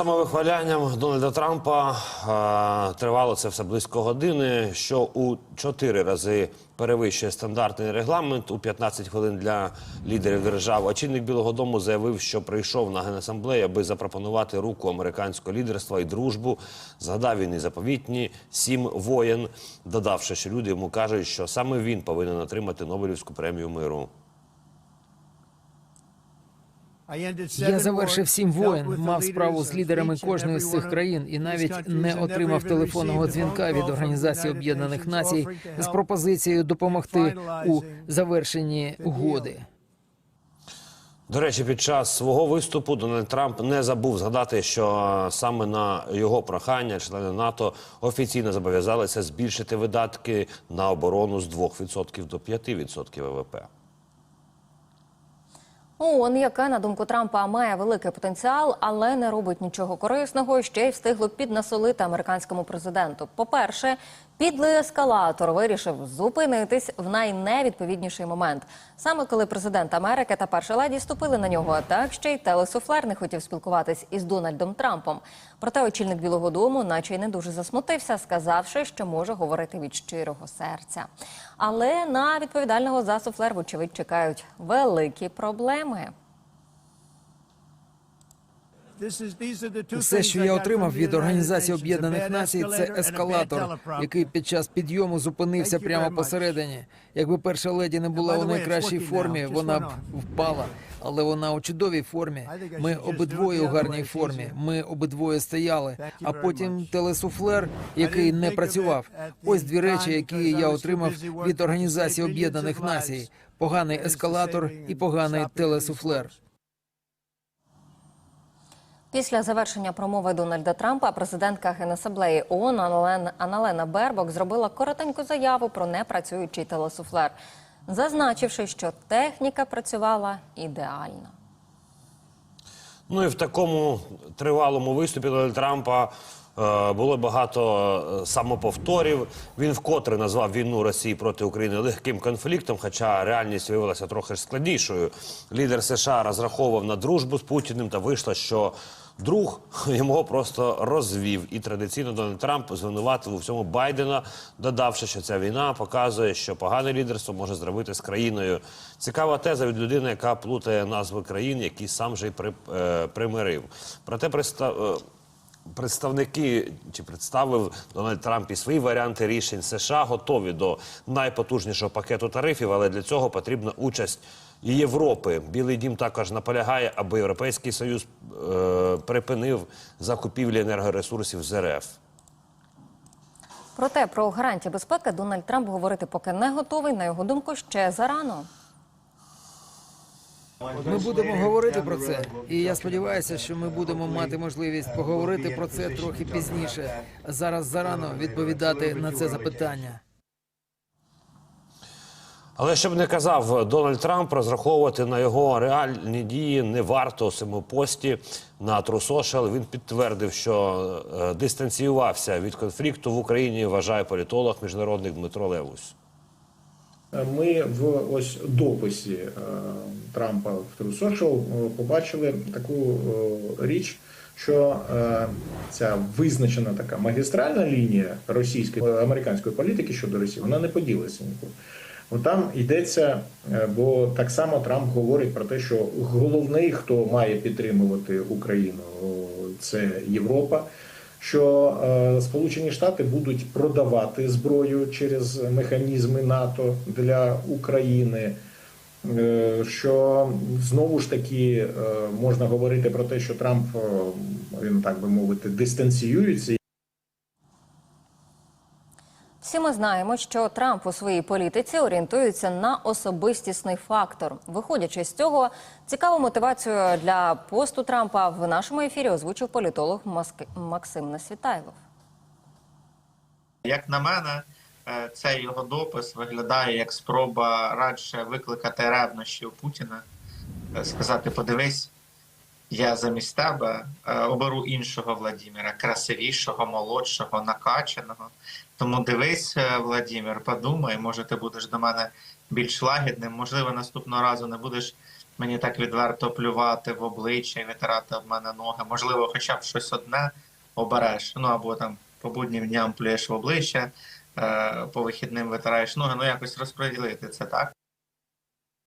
Самовихвалянням Дональда Трампа е, тривало це все близько години, що у чотири рази перевищує стандартний регламент у 15 хвилин для лідерів держав. Очільник Білого Дому заявив, що прийшов на генасамблею, аби запропонувати руку американського лідерства і дружбу. Згадав він і заповітні сім воєн, додавши, що люди йому кажуть, що саме він повинен отримати Нобелівську премію миру. Я завершив сім воєн, мав справу з лідерами кожної з цих країн і навіть не отримав телефонного дзвінка від Організації Об'єднаних Націй з пропозицією допомогти у завершенні угоди. До речі, під час свого виступу Дональд Трамп не забув згадати, що саме на його прохання члени НАТО офіційно зобов'язалися збільшити видатки на оборону з 2% до 5% ВВП. ООН, яка на думку Трампа має великий потенціал, але не робить нічого корисного, ще й встигло піднасолити американському президенту. По-перше, підлий ескалатор вирішив зупинитись в найневідповідніший момент. Саме коли президент Америки та перша леді ступили на нього, так ще й телесуфлер не хотів спілкуватись із Дональдом Трампом. Проте очільник Білого Дому, наче й не дуже засмутився, сказавши, що може говорити від щирого серця. Але на відповідального за суфлер, вочевидь, чекають великі проблеми. Все, що я отримав від Організації Об'єднаних Націй, це ескалатор, який під час підйому зупинився прямо посередині. Якби перша леді не була у найкращій формі, вона б впала. Але вона у чудовій формі. Ми обидвоє у гарній формі. Ми обидвоє стояли. А потім телесуфлер, який не працював. Ось дві речі, які я отримав від Організації Об'єднаних Націй: поганий ескалатор і поганий телесуфлер. Після завершення промови Дональда Трампа президентка Генасаблеї ООН Аналена Бербок зробила коротеньку заяву про непрацюючий телесуфлер, зазначивши, що техніка працювала ідеально. Ну і в такому тривалому виступі Дональд Трампа було багато е, самоповторів. Він вкотре назвав війну Росії проти України легким конфліктом, хоча реальність виявилася трохи складнішою. Лідер США розраховував на дружбу з Путіним та вийшло, що друг його просто розвів. І традиційно Дональд Трамп звинуватив у всьому Байдена, додавши, що ця війна показує, що погане лідерство може зробити з країною. Цікава теза від людини, яка плутає назви країн, які сам же й при, е, примирив. Проте представ. Представники чи представив Дональд Трамп і свої варіанти рішень США готові до найпотужнішого пакету тарифів, але для цього потрібна участь Європи. Білий дім також наполягає, аби Європейський Союз е, припинив закупівлі енергоресурсів з РФ. Проте про гарантії безпеки Дональд Трамп говорити поки не готовий. На його думку, ще зарано. Ми будемо говорити про це, і я сподіваюся, що ми будемо мати можливість поговорити про це трохи пізніше. Зараз зарано відповідати на це запитання. Але щоб не казав Дональд Трамп, розраховувати на його реальні дії не варто у своєму пості на Social. Він підтвердив, що е, дистанціювався від конфлікту в Україні. Вважає політолог міжнародник Дмитро Левус. Ми в ось дописі е, Трампа в True Social е, побачили таку е, річ, що ця визначена така магістральна лінія російської американської політики щодо Росії, вона не поділася нікуди. Там йдеться, бо так само Трамп говорить про те, що головний, хто має підтримувати Україну, це Європа. Що е, Сполучені Штати будуть продавати зброю через механізми НАТО для України. Е, що знову ж таки е, можна говорити про те, що Трамп він так би мовити дистанціюється Всі ми знаємо, що Трамп у своїй політиці орієнтується на особистісний фактор. Виходячи з цього, цікаву мотивацію для посту Трампа в нашому ефірі озвучив політолог Маск- Максим Несвітайлов. Як на мене, е, цей його допис виглядає як спроба радше викликати ревнощі у Путіна, е, сказати: подивись, я замість тебе е, оберу іншого Владіміра, красивішого, молодшого, накачаного. Тому дивись, е, Владімір, подумай, може, ти будеш до мене більш лагідним, можливо, наступного разу не будеш мені так відверто плювати в обличчя і витирати об мене ноги. Можливо, хоча б щось одне обереш. Ну або там по буднім дням плюєш в обличчя, е, по вихідним витираєш ноги. Ну якось розподілити це так.